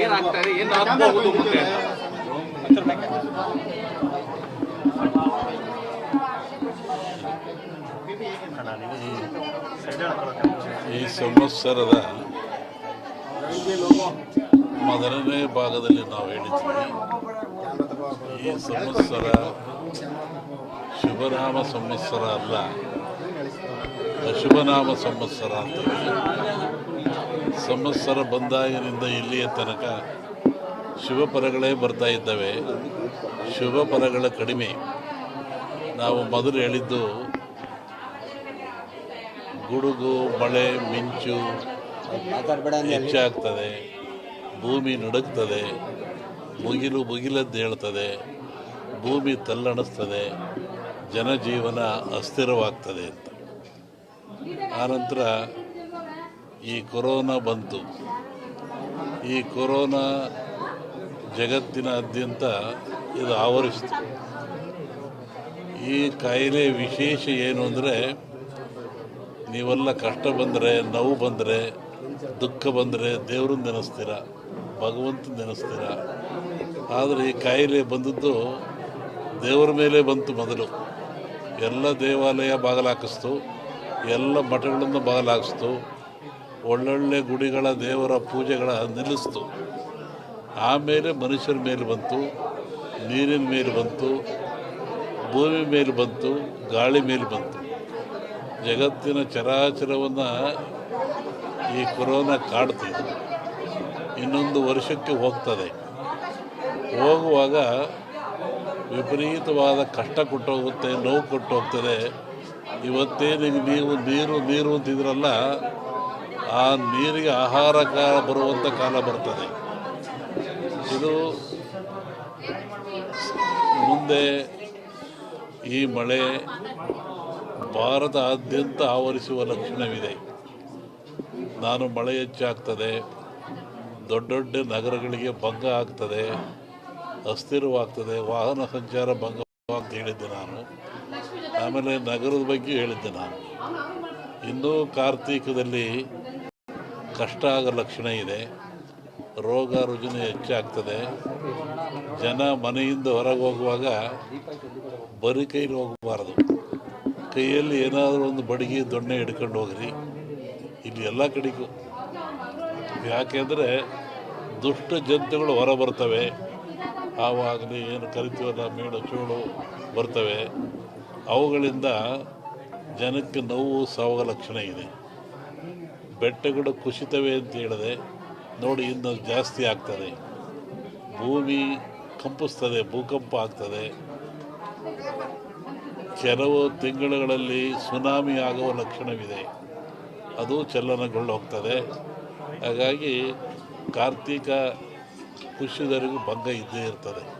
ಏನಾಗ್ತಾ ಇದೆ ಏನು ಆಗ್ಬಹುದು ಮುಂದೆ ಈ ಸಂವತ್ಸರದ ಮೊದಲನೇ ಭಾಗದಲ್ಲಿ ನಾವು ಹೇಳಿದ್ವಿ ಈ ಸಂವತ್ಸರ ಶುಭನಾಮ ಸಂವತ್ಸರ ಅಲ್ಲ, ಅಶುಭನಾಮ ಸಂವತ್ಸರ ಅಂತೀವಿ ಸಂವತ್ಸರ ಬಂದಾಗಿನಿಂದ ಇಲ್ಲಿಯ ತನಕ ಶುಭ ಬರ್ತಾ ಇದ್ದಾವೆ. ಶುಭ ಕಡಿಮೆ. ನಾವು ಮೊದಲು ಹೇಳಿದ್ದು, ಗುಡುಗು, ಮಳೆ, ಮಿಂಚು ಹೆಚ್ಚಾಗ್ತದೆ, ಭೂಮಿ ನಡುಗ್ತದೆ, ಮುಗಿಲು ಮುಗಿಲದ್ದು ಹೇಳ್ತದೆ, ಭೂಮಿ ತಲ್ಲಣಿಸ್ತದೆ, ಜನಜೀವನ ಅಸ್ಥಿರವಾಗ್ತದೆ ಅಂತ. ಆನಂತರ ಈ ಕೊರೋನಾ ಬಂತು. ಈ ಕೊರೋನಾ ಜಗತ್ತಿನಾದ್ಯಂತ ಇದು ಆವರಿಸಿತು. ಈ ಕಾಯಿಲೆ ವಿಶೇಷ ಏನು ಅಂದರೆ, ನೀವೆಲ್ಲ ಕಷ್ಟ ಬಂದರೆ, ನೋವು ಬಂದರೆ, ದುಃಖ ಬಂದರೆ ದೇವ್ರನ್ನ ನೆನೆಸ್ತೀರ ಭಗವಂತ ನೆನೆಸ್ತೀರ. ಆದರೆ ಈ ಕಾಯಿಲೆ ಬಂದದ್ದು ದೇವರ ಮೇಲೆ ಬಂತು ಮೊದಲು. ಎಲ್ಲ ದೇವಾಲಯ ಬಾಗಲಾಕಿಸ್ತು, ಎಲ್ಲ ಮಠಗಳನ್ನು ಬಾಗಲಾಕಿಸ್ತು. ಒಳ್ಳೊಳ್ಳೆ ಗುಡಿಗಳ ದೇವರ ಪೂಜೆಗಳ ನಿಲ್ಲಿಸ್ತು. ಆಮೇಲೆ ಮನುಷ್ಯರ ಮೇಲೆ ಬಂತು, ನೀರಿನ ಮೇಲೆ ಬಂತು, ಭೂಮಿ ಮೇಲೆ ಬಂತು, ಗಾಳಿ ಮೇಲೆ ಬಂತು. ಜಗತ್ತಿನ ಚರಾಚರವನ್ನು ಈ ಕೊರೋನಾ ಕಾಡ್ತಿದೆ. ಇನ್ನೊಂದು ವರ್ಷಕ್ಕೆ ಹೋಗ್ತದೆ. ಹೋಗುವಾಗ ವಿಪರೀತವಾದ ಕಷ್ಟ ಕೊಟ್ಟೋಗುತ್ತೆ, ನೋವು ಕೊಟ್ಟೋಗ್ತದೆ. ಇವತ್ತೇನಿಗೆ ನೀವು ನೀರು ನೀರು ಅಂತಿದ್ರಲ್ಲ ಆ ನೀರಿಗೆ ಆಹಾರ ಕಾಲ ಬರುವಂಥ ಕಾಲ ಬರ್ತದೆ. ಇದು ಮುಂದೆ ಈ ಮಳೆ ಭಾರತಾದ್ಯಂತ ಆವರಿಸುವ ಲಕ್ಷಣವಿದೆ. ನಾನು ಮಳೆ ಹೆಚ್ಚಾಗ್ತದೆ, ದೊಡ್ಡ ದೊಡ್ಡ ನಗರಗಳಿಗೆ ಭಂಗ ಆಗ್ತದೆ, ಅಸ್ಥಿರವಾಗ್ತದೆ, ವಾಹನ ಸಂಚಾರ ಭಂಗವಾಗ್ತ ಹೇಳಿದ್ದೆ ನಾನು. ಆಮೇಲೆ ನಗರದ ಬಗ್ಗೆ ಹೇಳಿದ್ದೆ ನಾನು. ಇನ್ನೂ ಕಾರ್ತೀಕದಲ್ಲಿ ಕಷ್ಟ ಆಗೋ ಲಕ್ಷಣ ಇದೆ. ರೋಗ ರುಜಿನ ಹೆಚ್ಚಾಗ್ತದೆ. ಜನ ಮನೆಯಿಂದ ಹೊರಗೆ ಹೋಗುವಾಗ ಬರೀ ಕೈಲಿ ಹೋಗಬಾರ್ದು. ಕೈಯಲ್ಲಿ ಏನಾದರೂ ಒಂದು ಬಡಿಗೆ, ದೊಣ್ಣೆ ಹಿಡ್ಕೊಂಡು ಹೋಗ್ರಿ. ಇಲ್ಲಿ ಎಲ್ಲ ಕಡೆಗೂ. ಯಾಕೆಂದರೆ ದುಷ್ಟ ಜಂತುಗಳು ಹೊರ ಬರ್ತವೆ. ಆವಾಗಲೇ ಏನು ಕರಿತೀವಲ್ಲ ಮೇಳು ಚೂಳು ಬರ್ತವೆ. ಅವುಗಳಿಂದ ಜನಕ್ಕೆ ನೋವು ಸಾವುವ ಲಕ್ಷಣ ಇದೆ. ಬೆಟ್ಟಗಳು ಕುಸಿತವೆ ಅಂತ ಹೇಳಿದೆ ನೋಡಿ ಇನ್ನೂ ಜಾಸ್ತಿ ಆಗ್ತದೆ. ಭೂಮಿ ಕಂಪಿಸ್ತದೆ, ಭೂಕಂಪ ಆಗ್ತದೆ. ಕೆಲವು ತಿಂಗಳುಗಳಲ್ಲಿ ಸುನಾಮಿ ಆಗುವ ಲಕ್ಷಣವಿದೆ. ಅದು ಚಲನಗೊಳ್ಳೋಗ್ತದೆ ಹಾಗಾಗಿ ಕಾರ್ತಿಕ ಖುಷಿದರಿಗೂ ಭಂಗ ಇದ್ದೇ ಇರ್ತದೆ.